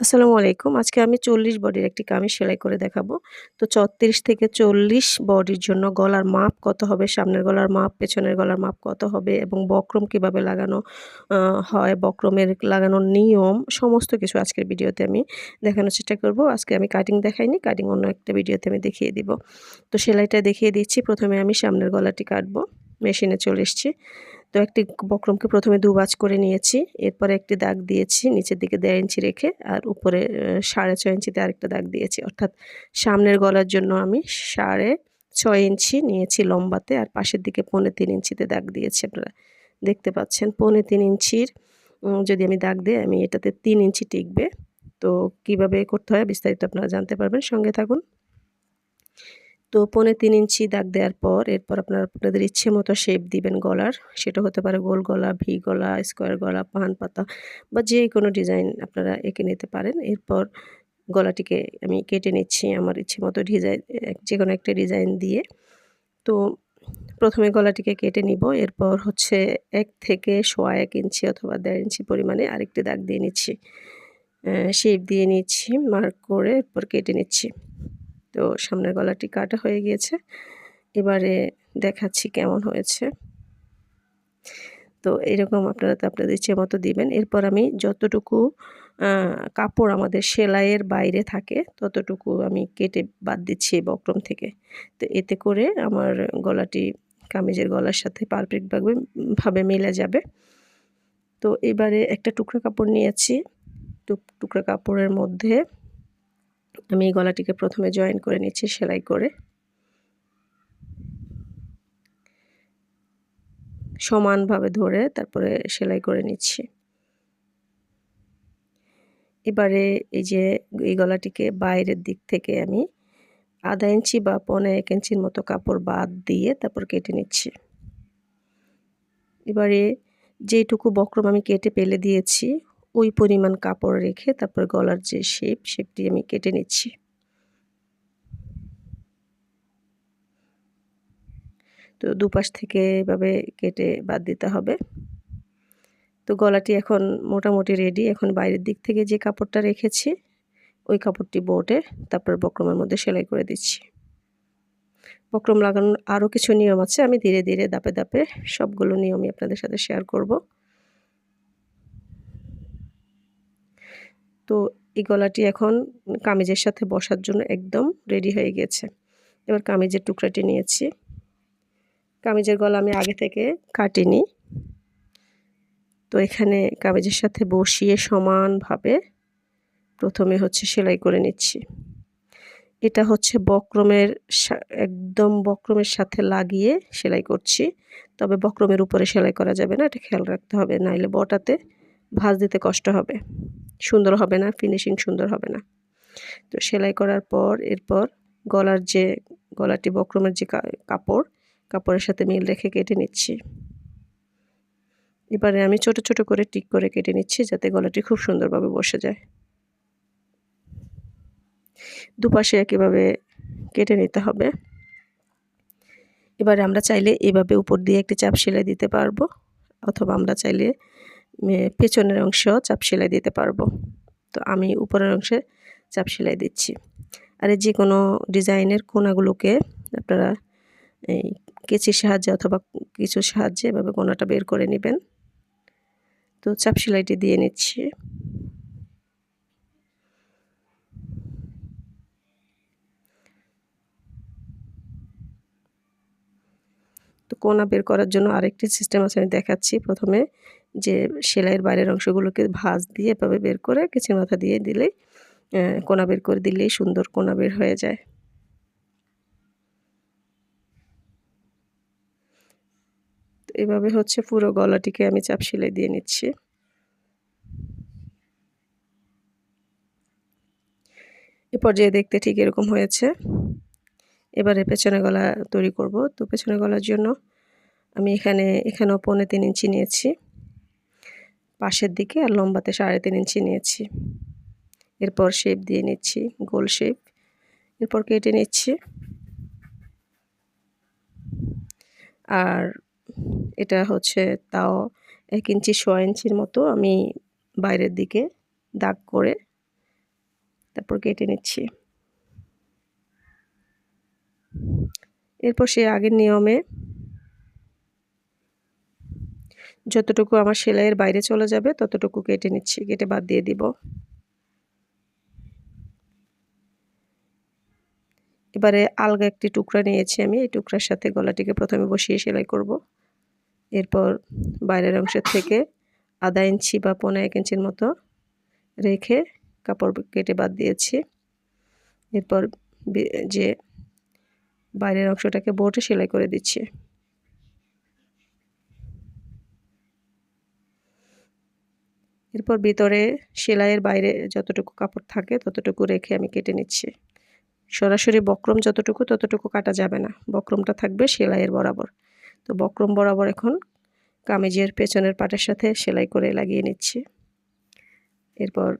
আসসালামু আলাইকুম। আজকে আমি ৪০ বডির একটি কামিজ সেলাই করে দেখাবো। তো ৩৬ থেকে ৪০ বডির জন্য গলার মাপ কত হবে, সামনের গলার মাপ, পেছনের গলার মাপ কত হবে এবং বক্রম কীভাবে লাগানো হয়, বক্রমের লাগানোর নিয়ম সমস্ত কিছু আজকের ভিডিওতে আমি দেখানোর চেষ্টা করব। আজকে আমি কাটিং দেখাইনি, কাটিং অন্য একটা ভিডিওতে আমি দেখিয়ে দিব। তো সেলাইটা দেখিয়ে দিচ্ছি। প্রথমে আমি সামনের গলাটি কাটবো। মেশিনে চলে এসছি। তো একটি বক্রমকে প্রথমে দু ভাঁজ করে নিয়েছি, এরপরে একটি দাগ দিয়েছি নিচের দিকে দেড় ইঞ্চি রেখে আর উপরে সাড়ে ছয় ইঞ্চিতে আরেকটা দাগ দিয়েছি। অর্থাৎ সামনের গলার জন্য আমি সাড়ে ছয় ইঞ্চি নিয়েছি লম্বাতে আর পাশের দিকে পৌনে তিন ইঞ্চিতে দাগ দিয়েছি আপনারা দেখতে পাচ্ছেন। পৌনে তিন ইঞ্চির যদি আমি দাগ দিই আমি এটাতে তিন ইঞ্চি টিকবে। তো কীভাবে করতে হয় বিস্তারিত আপনারা জানতে পারবেন। সঙ্গে থাকুন। তো পনে তিন ইঞ্চি দাগ দেওয়ার পর এরপর আপনারা আপনাদের ইচ্ছে মতো শেপ দিবেন গলার। সেটা হতে পারে গোল গলা ভি গলা স্কোয়ার গলা পান পাতা বা যে কোনো ডিজাইন আপনারা এঁকে নিতে পারেন। এরপর গলাটিকে আমি কেটে নিচ্ছি আমার ইচ্ছে মতো ডিজাইন যে কোনো একটা ডিজাইন দিয়ে। তো প্রথমে গলাটিকে কেটে নিব। এরপর হচ্ছে এক থেকে সোয়া এক ইঞ্চি অথবা দেড় ইঞ্চি পরিমাণে আরেকটি দাগ দিয়ে নিচ্ছি। শেপ দিয়ে নিচ্ছি মার্ক করে এরপর কেটে নিচ্ছি। তো সামনের গলাটি কাটা হয়ে গিয়েছে। এবারে দেখাচ্ছি কেমন হয়েছে। তো এরকম আপনারা তো আপনাদের ইচ্ছে মতো দিবেন। এরপর আমি যতটুকু কাপড় আমাদের সেলাইয়ের বাইরে থাকে, ততটুকু আমি কেটে বাদ দিচ্ছি বক্রম থেকে। তো এতে করে আমার গলাটি কামিজের গলার সাথে পারফেক্টভাবে ভাবে মিলে যাবে। তো এবারে একটা টুকরা কাপড় নিয়েছি। টুকরা কাপড়ের মধ্যে আমি এই গলাটিকে প্রথমে জয়েন করে নিচ্ছি, সেলাই করে। সমানভাবে ধরে তারপরে সেলাই করে নিচ্ছি। এবারে এই যে এই গলাটিকে বাইরের দিক থেকে আমি আধা ইঞ্চি বা পনেরো এক ইঞ্চির মতো কাপড় বাদ দিয়ে তারপর কেটে নিচ্ছি। এবারে যেটুকু বক্রম আমি কেটে পেলে দিয়েছি ওই পরিমাণ কাপড় রেখে তারপর গলার যে শেপ শেপটি আমি কেটে নিচ্ছি। তো দুপাশ থেকে এভাবে কেটে বাদ দিতে হবে। তো গলাটি এখন মোটামুটি রেডি এখন বাইরের দিক থেকে যে কাপড়টা রেখেছি, ওই কাপড়টি বোটে তারপর বক্রমের মধ্যে সেলাই করে দিচ্ছি। বক্রম লাগানোর আরও কিছু নিয়ম আছে, আমি ধীরে ধীরে দাপে দাপে সবগুলো নিয়মই আপনাদের সাথে শেয়ার করব। তো এই গলাটি এখন কামিজের সাথে বসার জন্য একদম রেডি হয়ে গেছে। এবার কামিজের টুকরাটি নিয়েছি। কামিজের গলা আমি আগে থেকে কাটিনি। তো এখানে কামিজের সাথে বসিয়ে সমানভাবে প্রথমে হচ্ছে সেলাই করে নিচ্ছি। এটা হচ্ছে বক্রমের একদম বক্রমের সাথে লাগিয়ে সেলাই করছি। তবে বক্রমের উপরে সেলাই করা যাবে না, এটা খেয়াল রাখতে হবে। নাইলে বটাতে ভাঁজ দিতে কষ্ট হবে। সুন্দর হবে না ফিনিশিং সুন্দর হবে না। তো সেলাই করার পর, এরপর গলার যে, গলাটি বক্রমের যে কাপড়, কাপড়ের সাথে মিল রেখে কেটে নিচ্ছি। এবারে আমি ছোট ছোট করে টিক করে কেটে নিচ্ছি যাতে গলাটি খুব সুন্দরভাবে বসে যায়। দুপাশে একইভাবে কেটে নিতে হবে। এবারে আমরা চাইলে এভাবে উপর দিয়ে একটি চাপ সেলাই দিতে পারব, অথবা আমরা চাইলে পেছনের অংশ চাপ সেলাই দিতে পারব। তো আমি উপরের অংশে চাপ সেলাই দিচ্ছি। আর যে কোনো ডিজাইনের কোনাগুলোকে আপনারা এই কেচির সাহায্যে অথবা কিছু সাহায্যে এভাবে কোনাটা বের করে নেবেন। তো চাপ সেলাইটি দিয়ে নিচ্ছি। তো কোনা বের করার জন্য আরেকটি সিস্টেম আছে, আমি দেখাচ্ছি প্রথমে। যে সেলাইয়ের বাইরের অংশগুলোকে ভাঁজ দিয়ে এভাবে বের করে কিছু মাথা দিয়ে দিলেই কোনা বের করে দিলেই সুন্দর কোনা বের হয়ে যায়। তো এভাবে হচ্ছে পুরো গলাটিকে আমি চাপ সেলাই দিয়ে নিচ্ছি। এ পর্যায়ে দেখতে ঠিক এরকম হয়েছে। এবারে পেছনে গলা তৈরি করব। তো পেছনে গলার জন্য আমি এখানে, এখানেও পৌনে তিন ইঞ্চি নিয়েছি। পাশের দিকে আর লম্বাতে সাড়ে তিন ইঞ্চি নিয়েছি। এরপর শেপ দিয়ে নিচ্ছি, গোল শেপ এরপর কেটে নিচ্ছি। আর এটা হচ্ছে তাও এক ইঞ্চি ছ ইঞ্চির মতো আমি বাইরের দিকে দাগ করে তারপর কেটে নিচ্ছি। এরপর সে আগের নিয়মে যতটুকু আমার সেলাইয়ের বাইরে চলে যাবে, ততটুকু কেটে নিচ্ছি, কেটে বাদ দিয়ে দিব। এবারে আলগা একটি টুকরা নিয়েছি আমি, এই টুকরার সাথে গলাটিকে প্রথমে বসিয়ে সেলাই করব। এরপর বাইরের অংশের থেকে আধা ইঞ্চি বা পনেরো এক ইঞ্চির মতো রেখে কাপড় কেটে বাদ দিয়েছি। এরপর যে বাইরের অংশটাকে বোটে সেলাই করে দিচ্ছি। এরপর ভিতরে সেলাইয়ের বাইরে যতটুকু কাপড় থাকে ততটুকু রেখে আমি কেটে নিচ্ছি। সরাসরি বক্রম যতটুকু ততটুকু কাটা যাবে না। বক্রমটা থাকবে সেলাইয়ের বরাবর। তো বক্রম বরাবর এখন কামিজের পেছনের পাটের সাথে সেলাই করে লাগিয়ে নিচ্ছি। এরপর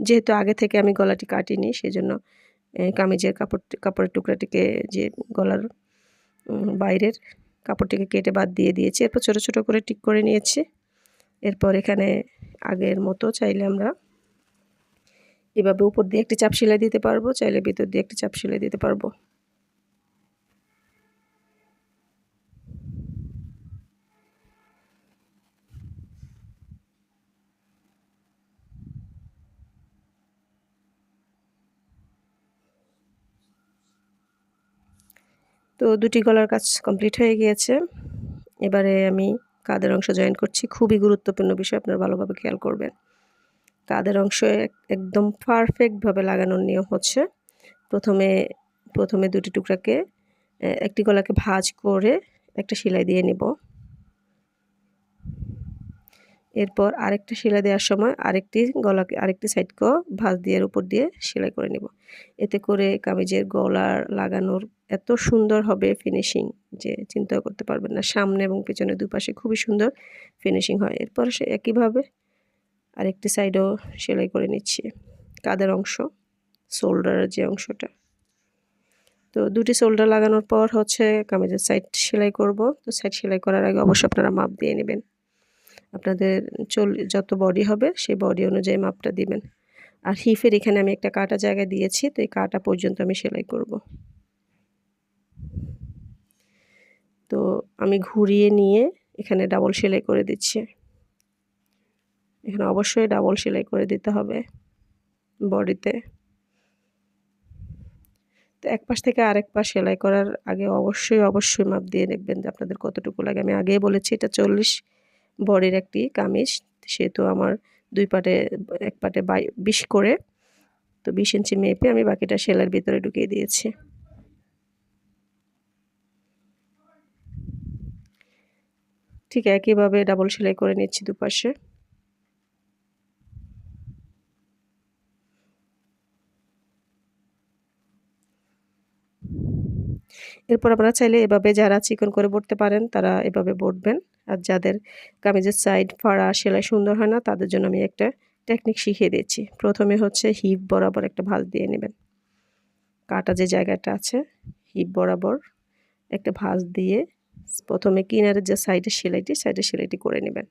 যেহেতু আগে থেকে আমি গলাটি কাটিনি সেই জন্য কামিজের কাপড়, কাপড়ের টুকরাটিকে যে গলার বাইরের কাপড়টিকে কেটে বাদ দিয়ে দিয়েছি। এরপর ছোটো ছোটো করে টিক করে নিয়েছি। এরপর এখানে আগের মতো চাইলে আমরা এভাবে উপর দিয়ে একটি চাপ সেলাই দিতে পারব, চাইলে ভিতর দিয়ে একটি চাপ সেলাই দিতে পারব। তো দুটি গলার কাজ কমপ্লিট হয়ে গিয়েছে। এবারে আমি কাদের অংশ জয়েন করছি, খুবই গুরুত্বপূর্ণ বিষয়, আপনারা ভালোভাবে খেয়াল করবেন। কাদের অংশ একদম পারফেক্টভাবে লাগানোর নিয়ম হচ্ছে, প্রথমে প্রথমে দুটি টুকরাকে একটি গলাকে ভাজ করে একটা সেলাই দিয়ে নিব। এরপর আরেকটা সেলাই দেওয়ার সময় আরেকটি গলাকে, আরেকটি সাইডকেও ভাঁজ দিয়ে উপর দিয়ে সেলাই করে নেব। এতে করে কামিজের গলার লাগানোর এত সুন্দর হবে ফিনিশিং যে চিন্তা করতে পারবেন না। সামনে এবং পেছনে দুপাশে খুবই সুন্দর ফিনিশিং হয়। এরপর সে একইভাবে আরেকটি সাইডও সেলাই করে নিচ্ছি। কাদের অংশ শোল্ডারের যে অংশটা। তো দুটি শোল্ডার লাগানোর পর হচ্ছে কামিজের সাইড সেলাই করব। তো সাইড সেলাই করার আগে অবশ্যই আপনারা মাপ দিয়ে নেবেন। আপনাদের চল, যত বডি হবে, সেই বডি অনুযায়ী মাপটা দিবেন। আর হিফের এখানে আমি একটা কাটা জায়গা দিয়েছি, তো এই কাটা পর্যন্ত আমি সেলাই করব। তো আমি ঘুরিয়ে নিয়ে এখানে ডাবল সেলাই করে দিচ্ছি। এখানে অবশ্যই ডাবল সেলাই করে দিতে হবে বডিতে। তো এক পাশ থেকে আরেক পাশ সেলাই করার আগে অবশ্যই অবশ্যই মাপ দিয়ে দেখবেন যে আপনাদের কতটুকু লাগে। আমি আগেই বলেছি, এটা চল্লিশ। বডির একটি কামিজ। সে তো আমার দুই পাটে, এক পাটে বাই বিশ করে, তো বিশ ইঞ্চি মেপে আমি বাকিটা সেলার ভিতরে ঢুকিয়ে দিয়েছি। ঠিক একইভাবে ডাবল সেলাই করে নিচ্ছি দুপাশে। এরপর আপনারা চাইলে এভাবে যারা চিকন করে বটতে পারেন, তারা এভাবে বটবেন আর যাদের কামিজের সাইড ফাড়া সেলাই সুন্দর হয় না, তাদের জন্য আমি একটা টেকনিক শিখিয়ে দিচ্ছি প্রথমে হচ্ছে হিপ বরাবর একটা ভাঁজ দিয়ে নেবেন। কাটা যে জায়গাটা আছে হিপ বরাবর একটা ভাঁজ দিয়ে প্রথমে কিনারের যে সাইডের সেলাইটি সাইডের সেলাইটি করে নেবেন।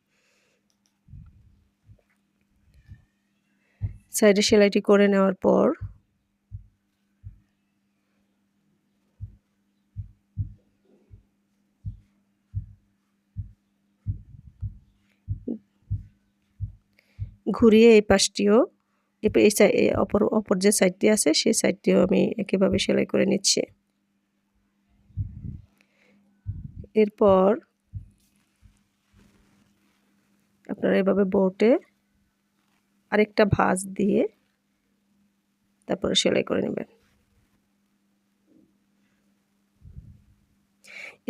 সাইডে সেলাইটি করে নেওয়ার পর ঘুরিয়ে এই পাশটিও, এই অপর অপর যে সাইডটি আছে, সেই সাইডটিও আমি একইভাবে সেলাই করে নিচ্ছি। এরপর আপনারা এভাবে বোটে আরেকটা ভাঁজ দিয়ে তারপরে সেলাই করে নেবেন।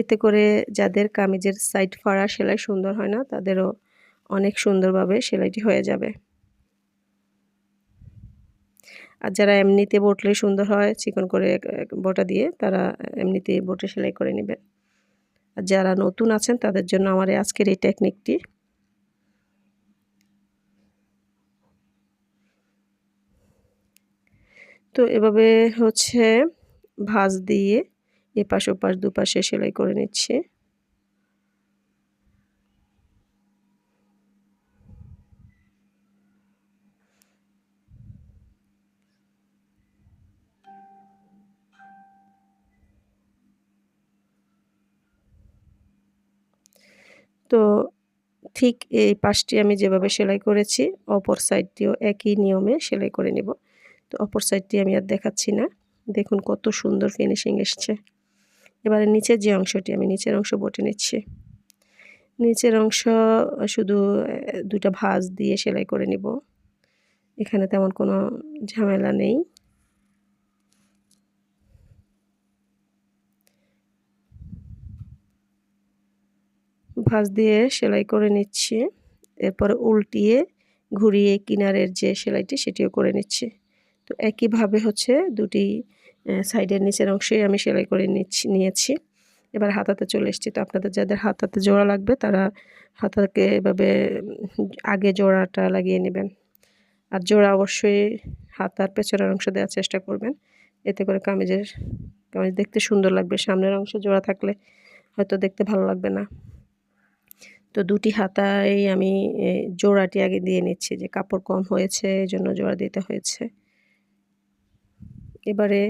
এতে করে যাদের কামিজের সাইড ফাড়া সেলাই সুন্দর হয় না, তাদেরও অনেক সুন্দরভাবে সেলাইটি হয়ে যাবে। আর যারা এমনিতে বটলে সুন্দর হয়, চিকন করে বোটা দিয়ে তারা এমনিতে বোটে সেলাই করে নেবেন আর যারা নতুন আছেন, তাদের জন্য আমার আজকের এই টেকনিকটি। তো এভাবে হচ্ছে ভাঁজ দিয়ে এপাশ ওপাশ দুপাশে সেলাই করে নিচ্ছি। তো ঠিক এই পাশটি আমি যেভাবে সেলাই করেছি, অপর সাইডটিও একই নিয়মে সেলাই করে নিব। তো অপর সাইডটি আমি আর দেখাচ্ছি না। দেখুন কত সুন্দর ফিনিশিং এসছে। এবারে নিচের যে অংশটি, আমি নিচের অংশ বটে নিচ্ছি। নিচের অংশ শুধু দুটা ভাঁজ দিয়ে সেলাই করে নিব। এখানে তেমন কোনো ঝামেলা নেই। ভাঁজ দিয়ে সেলাই করে নিচ্ছি। এরপরে উল্টিয়ে ঘুরিয়ে কিনারের যে সেলাইটি সেটিও করে নিচ্ছি। তো একইভাবে হচ্ছে দুটি সাইডের নিচের অংশে আমি সেলাই করে নিচ্ছি, নিয়েছি। এবার হাতাতে চলে এসেছি। তো আপনাদের যাদের হাতাতে জোড়া লাগবে, তারা হাতাকে এভাবে আগে জোড়াটা লাগিয়ে নেবেন। আর জোড়া অবশ্যই হাতার পেছনের অংশ দেওয়ার চেষ্টা করবেন। এতে করে কামিজের, কামিজ দেখতে সুন্দর লাগবে। সামনের অংশ জোড়া থাকলে হয়তো দেখতে ভালো লাগবে না। তো দুটি হাতায় আমি জোড়াটি আগে দিয়ে নিচ্ছি যে কাপড় কম হয়েছে এই জন্য জোড়া দিতে হয়েছে। এবারে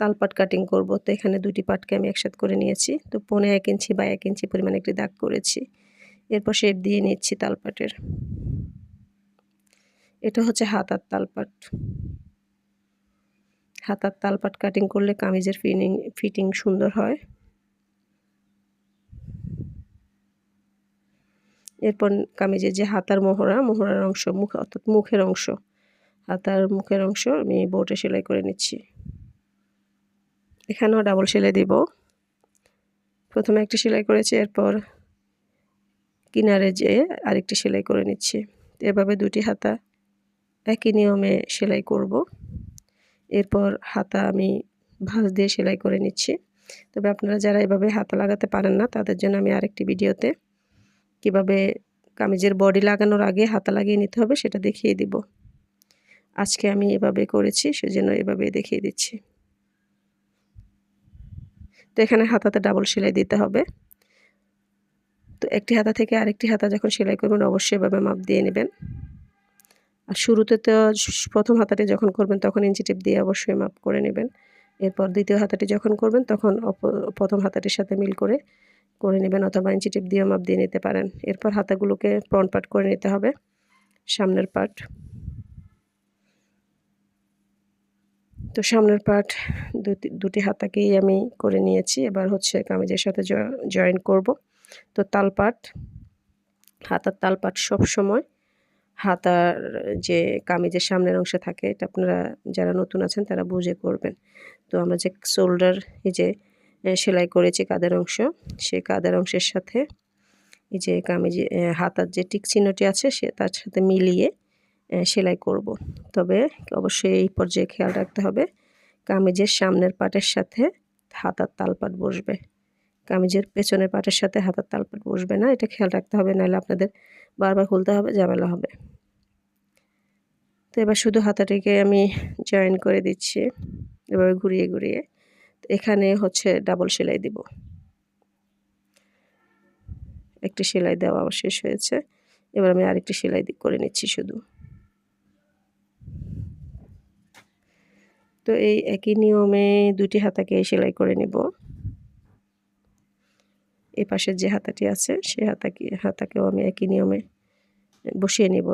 তালপাট কাটিং করব। তো এখানে দুটি পাটকে আমি একসাথে করে নিয়েছি। তো পনে এক ইঞ্চি বা এক ইঞ্চি পরিমাণে একটি দাগ করেছি। এরপর শেপ দিয়ে নিচ্ছি তালপাটের। এটা হচ্ছে হাতার তালপাট। হাতার তালপাট কাটিং করলে কামিজের ফিনিং, ফিটিং সুন্দর হয়। এরপর কামিজের যে হাতার মোহরা, মোহরার অংশ, মুখ, অর্থাৎ মুখের অংশ, হাতার মুখের অংশ আমি বোটে সেলাই করে নিচ্ছি। এখানেও ডাবল সেলাই দিব। প্রথমে একটি সেলাই করেছি, এরপর কিনারে যেয়ে আরেকটি সেলাই করে নিচ্ছি। এভাবে দুটি হাতা একই নিয়মে সেলাই করব। এরপর হাতা আমি ভাঁজ দিয়ে সেলাই করে নিচ্ছি। তবে আপনারা যারা এভাবে হাতা লাগাতে পারেন না, তাদের জন্য আমি আরেকটি ভিডিওতে কীভাবে কামিজের বডি লাগানোর আগে হাতা লাগিয়ে নিতে হবে সেটা দেখিয়ে দিব। আজকে আমি এভাবে করেছি, সেজন্য এভাবে দেখিয়ে দিচ্ছি। তো এখানে হাতাতে ডাবল সেলাই দিতে হবে। তো একটি হাতা থেকে আরেকটি হাতা যখন সেলাই করবেন, অবশ্যই এভাবে মাপ দিয়ে নেবেন। আর শুরুতে তো প্রথম হাতাটি যখন করবেন, তখন ইঞ্চি টিপ দিয়ে অবশ্যই মাপ করে নেবেন। এরপর দ্বিতীয় হাতাটি যখন করবেন, তখন প্রথম হাতাটির সাথে মিল করে করে নেবেন অথবা ইঞ্চি টিপ দিয়ে মাপ দিয়ে নিতে পারেন। এরপর হাতাগুলোকে ফ্রন্ট পার্ট করে নিতে হবে, সামনের পার্ট তো সামনের পার্ট দুটি হাতাকেই আমি করে নিয়েছি। এবার হচ্ছে কামিজের সাথে জয়েন করব। তো তাল তালপাট হাতার তালপাট সব সময় হাতার যে কামিজের সামনের অংশে থাকে, এটা আপনারা যারা নতুন আছেন তারা বুঝে করবেন। তো আমরা যে শোল্ডার এই যে সেলাই করেছি কাদের অংশ। সেই কাদের অংশের সাথে এই যে কামিজে হাতার যে টিক চিহ্নটি আছে, সে তার সাথে মিলিয়ে সেলাই করব। তবে অবশ্যই এই পর্যায়ে খেয়াল রাখতে হবে, কামিজের সামনের পাটের সাথে হাতার তালপাট বসবে। কামিজের পেছনের পাটের সাথে হাতার তালপাট বসবে না, এটা খেয়াল রাখতে হবে, নাহলে আপনাদের বারবার খুলতে হবে, ঝামেলা হবে। তো এবার শুধু হাতাটিকে আমি জয়েন করে দিচ্ছি, এভাবে ঘুরিয়ে ঘুরিয়ে। এখানে হচ্ছে ডাবল সেলাই দিব। একটি সেলাই দেওয়া শেষ হয়েছে। এবার আমি আরেকটি সেলাই করে নিচ্ছি শুধু। তো এই একই নিয়মে দুটি হাতাকে সেলাই করে নিব। এই পাশের যে হাতাটি আছে সেই হাতাকে হাতাকেও আমি একই নিয়মে বসিয়ে নিব।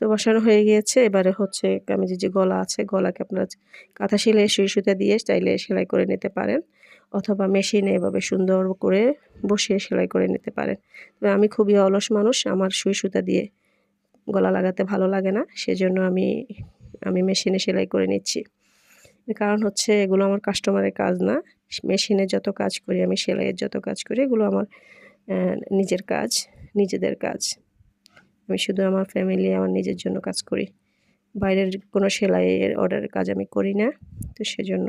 তো বসানো হয়ে গিয়েছে। এবারে হচ্ছে কামিজের যে গলা আছে, গলাকে আপনারা কাঁথা সেলাই, সুই সুতা দিয়ে চাইলে সেলাই করে নিতে পারেন। অথবা মেশিনে এভাবে সুন্দর করে বসিয়ে সেলাই করে নিতে পারেন। তবে আমি খুবই অলস মানুষ, আমার সুই সুতা দিয়ে গলা লাগাতে ভালো লাগে না। সেজন্য আমি আমি মেশিনে সেলাই করে নিচ্ছি। কারণ হচ্ছে এগুলো আমার কাস্টমারের কাজ না। মেশিনে যত কাজ করি, আমি সেলাইয়ের যত কাজ করি, এগুলো আমার নিজের কাজ, নিজেদের কাজ। আমি শুধু আমার ফ্যামিলি আমার নিজের জন্য কাজ করি। বাইরের কোনো সেলাইয়ের অর্ডারের কাজ আমি করি না, তো সেজন্য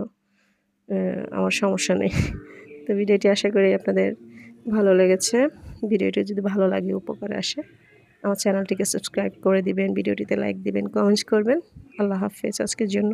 আমার সমস্যা নেই। তো ভিডিওটি আশা করি আপনাদের ভালো লেগেছে। ভিডিওটি যদি ভালো লাগে, উপকারে আসে, আমার চ্যানেলটিকে সাবস্ক্রাইব করে দিবেন, ভিডিওটিতে লাইক দিবেন কমেন্টস করবেন। আল্লাহ হাফেজ, আজকের জন্য।